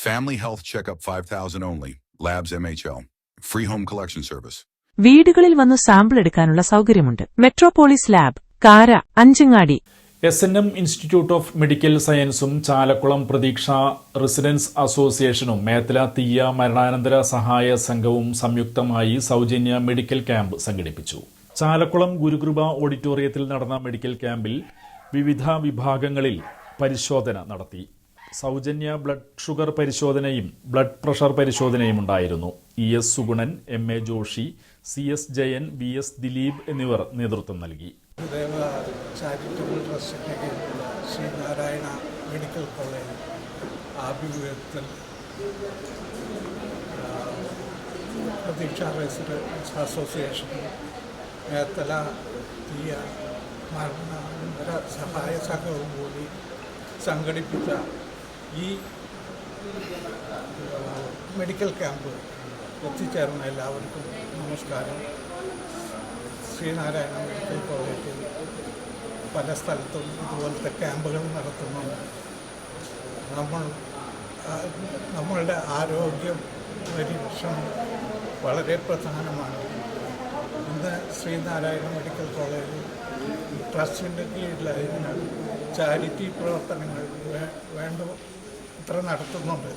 Family health checkup 5000 only. Labs MHL. Free home collection service. വീടുകളിൽ വന്ന് sample എടുക്കാനുള്ള സൗകര്യമുണ്ട് Metropolis lab Kara Anchangadi S N M institute of medical സയൻസും ചാലക്കുളം പ്രതീക്ഷ residence അസോസിയേഷനും മേത്തല തീയ മരണാനന്തര സഹായ സംഘവും സംയുക്തമായി സൗജന്യ മെഡിക്കൽ ക്യാമ്പ് സംഘടിപ്പിച്ചു ചാലക്കുളം ഗുരുകൃപ ഓഡിറ്റോറിയത്തിൽ നടന്ന മെഡിക്കൽ ക്യാമ്പിൽ വിവിധ വിഭാഗങ്ങളിൽ പരിശോധന നടത്തി സൗജന്യ ബ്ലഡ് ഷുഗർ പരിശോധനയും ബ്ലഡ് പ്രഷർ പരിശോധനയും ഉണ്ടായിരുന്നു. E S Sugunan M A Joshi C S Jayan V S Dileep എന്നിവർ നേതൃത്വം നൽകി. മെഡിക്കൽ കോളേജ് അസോസിയേഷൻ മേത്തല മരണാനന്തര സഹായ സംഘവും കൂടി സംഘടിപ്പിച്ച ഈ മെഡിക്കൽ ക്യാമ്പ് എത്തിച്ചേർന്ന എല്ലാവർക്കും നമസ്കാരം. ശ്രീനാരായണ മെഡിക്കൽ കോളേജിൽ പല സ്ഥലത്തും ഇതുപോലത്തെ ക്യാമ്പുകൾ നടത്തുന്നുണ്ട് നമ്മൾ നമ്മളുടെ ആരോഗ്യം പരിരക്ഷണം വളരെ പ്രധാനമാണ്. ഇന്ന് ശ്രീനാരായണ മെഡിക്കൽ കോളേജ് ട്രസ്റ്റിന്റെ കീഴിലായതിനാൽ ചാരിറ്റി പ്രവർത്തനങ്ങൾ വേണ്ട ഇത്ര നടത്തുന്നുണ്ട്.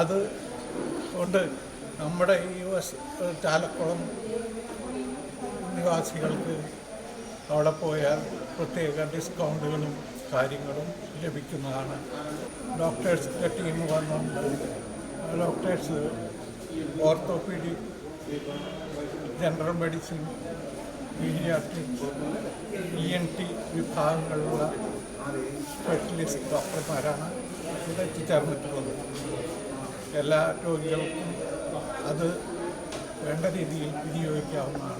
അത് കൊണ്ട് നമ്മുടെ ഈ വസ് ചാലക്കുളം നിവാസികൾക്ക് അവിടെ പോയാൽ പ്രത്യേക ഡിസ്കൗണ്ടുകളും കാര്യങ്ങളും ലഭിക്കുന്നതാണ്. ഡോക്ടേഴ്സിന്റെ ടീം വന്നുകൊണ്ട് doctors orthopaedic general medicine paediatrics E N T വിഭാഗങ്ങളിലുള്ള specialist ഡോക്ടർമാരാണ് ഇവിടെ എത്തിച്ചേർന്നിട്ടുള്ളത്. എല്ലാ രോഗികൾക്കും അത് വേണ്ട രീതിയിൽ വിനിയോഗിക്കാവുന്നതാണ്.